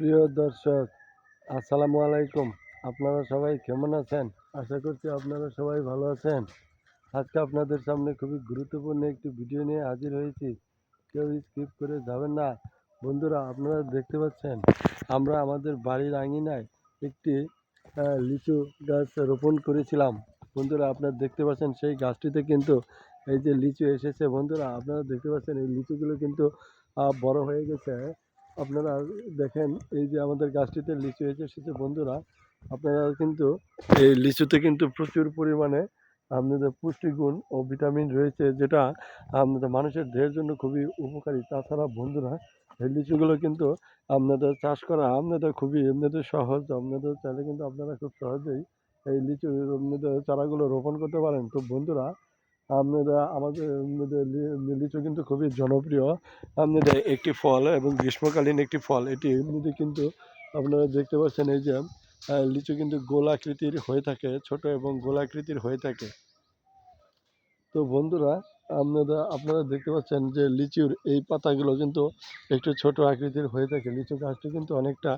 প্রিয় দর্শক, আসসালামু আলাইকুম। আপনারা সবাই কেমন আছেন? আশা করছি আপনারা সবাই ভালো আছেন। আজকে আপনাদের সামনে খুবই গুরুত্বপূর্ণ একটি ভিডিও নিয়ে হাজির হয়েছি। কেউ স্কিপ করে যাবেন না। বন্ধুরা, আপনারা দেখতে পাচ্ছেন, আমরা আমাদের বাড়ির আঙিনায় একটি লিচু গাছ রোপণ করেছিলাম। বন্ধুরা, আপনারা দেখতে পাচ্ছেন সেই গাছটিতে কিন্তু এই যে লিচু এসেছে। বন্ধুরা, আপনারা দেখতে পাচ্ছেন এই লিচুগুলো কিন্তু বড় হয়ে গেছে। আপনারা দেখেন, এই যে আমাদের গাছটিতে লিচু হয়েছে এসেছে বন্ধুরা, আপনারা কিন্তু এই লিচুতে কিন্তু প্রচুর পরিমাণে আপনাদের পুষ্টিগুণ ও ভিটামিন রয়েছে, যেটা আপনাদের মানুষের দেহের জন্য খুবই উপকারী। তাছাড়া বন্ধুরা, এই লিচুগুলো কিন্তু আপনাদের চাষ করা আপনাদের খুবই এমনিতে সহজ, আপনাদের চাইলে কিন্তু আপনারা খুব সহজেই এই লিচু আপনাদের চারাগুলো রোপণ করতে পারেন। তো বন্ধুরা আপনারা আমাদের লিচু কিন্তু খুবই জনপ্রিয়। আপনাদের একটি ফল এবং গ্রীষ্মকালীন একটি ফল, এটি এমনিতে কিন্তু আপনারা দেখতে পাচ্ছেন এই যে লিচু কিন্তু গোলাকৃতির হয়ে থাকে, ছোট এবং গোলাকৃতির হয়ে থাকে। তো বন্ধুরা, আপনারা আপনারা দেখতে পাচ্ছেন যে লিচুর এই পাতাগুলো কিন্তু একটু ছোট আকৃতির হয়ে থাকে। লিচু গাছটি কিন্তু অনেকটা,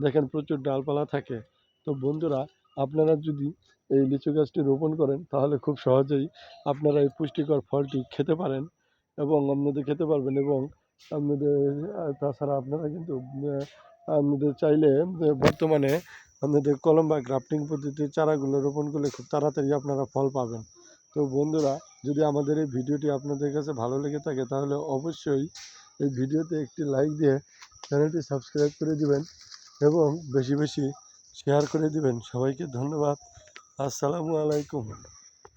দেখেন প্রচুর ডালপালা থাকে। তো বন্ধুরা আপনারা যদি এই লিচু গাছটি রোপণ করেন, তাহলে খুব সহজেই আপনারা এই পুষ্টিকর ফলটি খেতে পারেন এবং আপনাদের খেতে পারবেন এবং আপনাদের তাছাড়া আপনারা কিন্তু আপনাদের চাইলে বর্তমানে আপনাদের কলম বা গ্রাফটিং পদ্ধতির চারাগুলো রোপণ করলে খুব তাড়াতাড়ি আপনারা ফল পাবেন। তো বন্ধুরা, যদি আমাদের এই ভিডিওটি আপনাদের কাছে ভালো লেগে থাকে, তাহলে অবশ্যই এই ভিডিওতে একটি লাইক দিয়ে চ্যানেলটি সাবস্ক্রাইব করে দিবেন এবং বেশি বেশি শেয়ার করে দিবেন। সবাইকে ধন্যবাদ। আসসালামু আলাইকুম।